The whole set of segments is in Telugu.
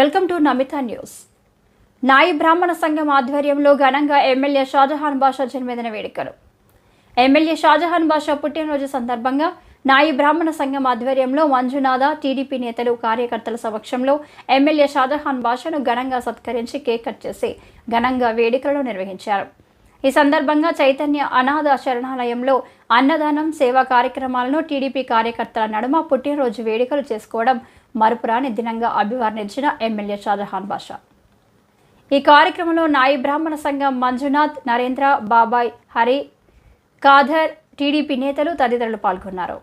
Welcome to Namitha news. నాయి బ్రాహ్మణ సంఘం ఆధ్వర్యంలో ఘనంగా ఎమ్మెల్యే షాజహాన్ బాషా జన్మదిన వేడుకలు. ఎమ్మెల్యే షాజహాన్ బాషా పుట్టినరోజు సందర్భంగా నాయి బ్రాహ్మణ సంఘం ఆధ్వర్యంలో మంజునాథ టీడీపీ నేతలు కార్యకర్తల సమక్షంలో ఎమ్మెల్యే షాజహాన్ బాషాను ఘనంగా సత్కరించి కేక్ కట్ చేసి ఘనంగా వేడుకలు నిర్వహించారు. ఈ సందర్భంగా చైతన్య అనాథ శరణాలయంలో అన్నదానం సేవా కార్యక్రమాలను టీడీపీ కార్యకర్తల నడుమ పుట్టినరోజు వేడుకలు చేసుకోవడం మరుపురాని దినంగా అభివర్ణించిన ఎమ్మెల్యే షాజహాన్ బాషా. ఈ కార్యక్రమంలో నాయి బ్రాహ్మణ సంఘం మంజునాథ్ నరేంద్ర బాబాయ్ హరి కాధర్ టీడీపీ నేతలు తదితరులు పాల్గొన్నారు.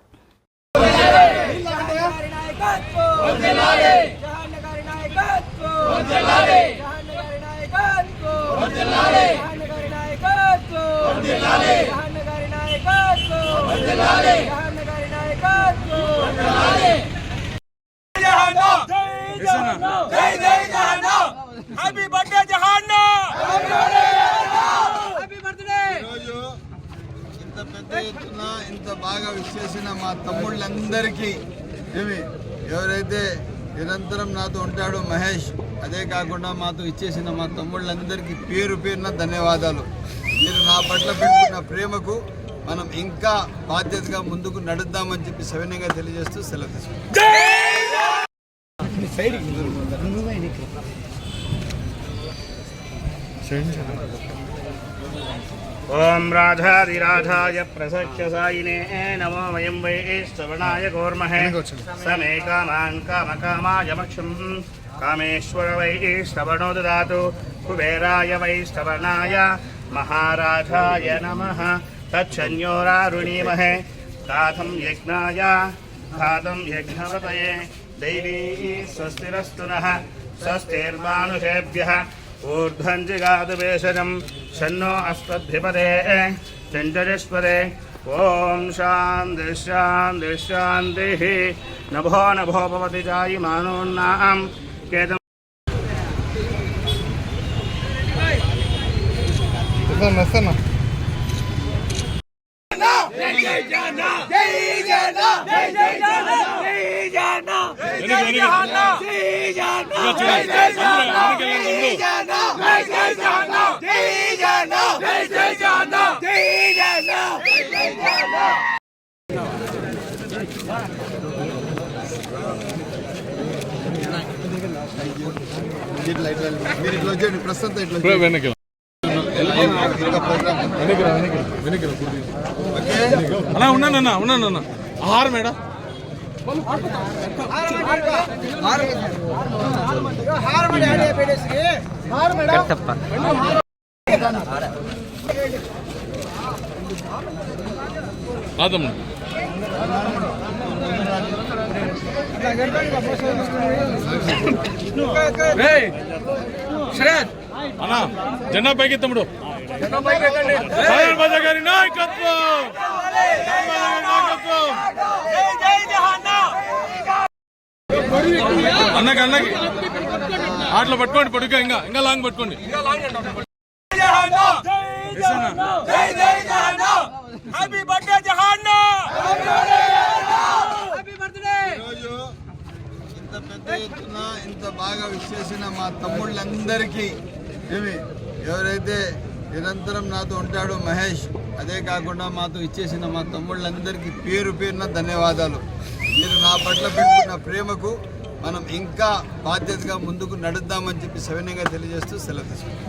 జై జై Jahana happy birthday Jahana happy birthday ఈరోజు ఇంత పెద్ద ఎత్తున ఇంత బాగా విచ్చేసిన మా తమ్ముళ్ళందరికీ ఏమి ఎవరైతే నిరంతరం నాతో ఉంటాడో మహేష్ అదే కాకుండా మాతో ఇచ్చేసిన మా తమ్ముళ్ళందరికీ పేరు పేరున ధన్యవాదాలు. మీరు నా పట్ల పెట్టుకున్న ప్రేమకు మనం ఇంకా బాధ్యతగా ముందుకు నడుద్దామని చెప్పి సవినయంగా తెలియజేస్తూ సెలవు తీసుకుంటాం ఓం రాధాదిరాధాయ ప్రసఖ్య సాయినే నమో వయం వై శ్రవణాయ గోర్మహే సమే కామాన్ కామకామాయమక్షం కామేశ్వర వై శ్రవణో దాతు. కుబేరాయ వై శ్రవణాయ మహారాజాయ నమ. తచ్చన్యోరారుణీమహే. కాథం యజ్ఞాయ కాథం యజ్ఞవ్రతయే దైవీ స్వస్తిరస్తు స్వస్తిర్మానుషేభ్య. ఊర్ధ్వంజిగాదువేశనం स्वस्तिर्मानुषेभ्यः ऊर्ध्वं जिगातुवेशजं शन्नो अस्मद्भिपदे चञ्चरिष्पदे ॐ शान्तिः शान्तिः शान्तिः नभो नभो भवति जायमानोन्नां केदं జై జహానా జై జై జహానా జై జహానా జై జహానా జై జహానా జై జై జహానా జై జహానా జై జై జహానా జై జహానా జై జై జహానా జై జహానా జై జై ఇట్లా మీరు ఇట్లా వచ్చేయండి ప్రస్తుతం ఇట్లా అన్నా ఉన్నానన్నా ఉన్నానన్నా ఆహారం మేడం కాదమ్మా రేయ్, శరత్ అన్నా జెండా పైకి తమ్ముడు. గారి నాయకత్వం. అన్నకి అన్నకి. ఆటలో పట్టుకోండి పడుక ఇంకా ఇంకా లాంగ్ పట్టుకోండి. జహానా జై జహానా జై జై Jahana happy birthday Jahana happy birthday ఈరోజు ఇంత పెద్ద ఎత్తున ఇంత బాగా విచ్చేసిన మా తమ్ముళ్ళందరికీ ఏమి? ఎవరైతే నిరంతరం నాతో ఉంటాడో మహేష్ అదే కాకుండా మాతో ఇచ్చేసిన మా తమ్ముళ్ళందరికీ పేరు పేరున ధన్యవాదాలు. మీరు నా పట్ల పెట్టుకున్న ప్రేమకు మనం ఇంకా బాధ్యతగా ముందుకు నడుద్దామని చెప్పి సవినయంగా తెలియజేస్తూ సెలవు తీసుకుంటాం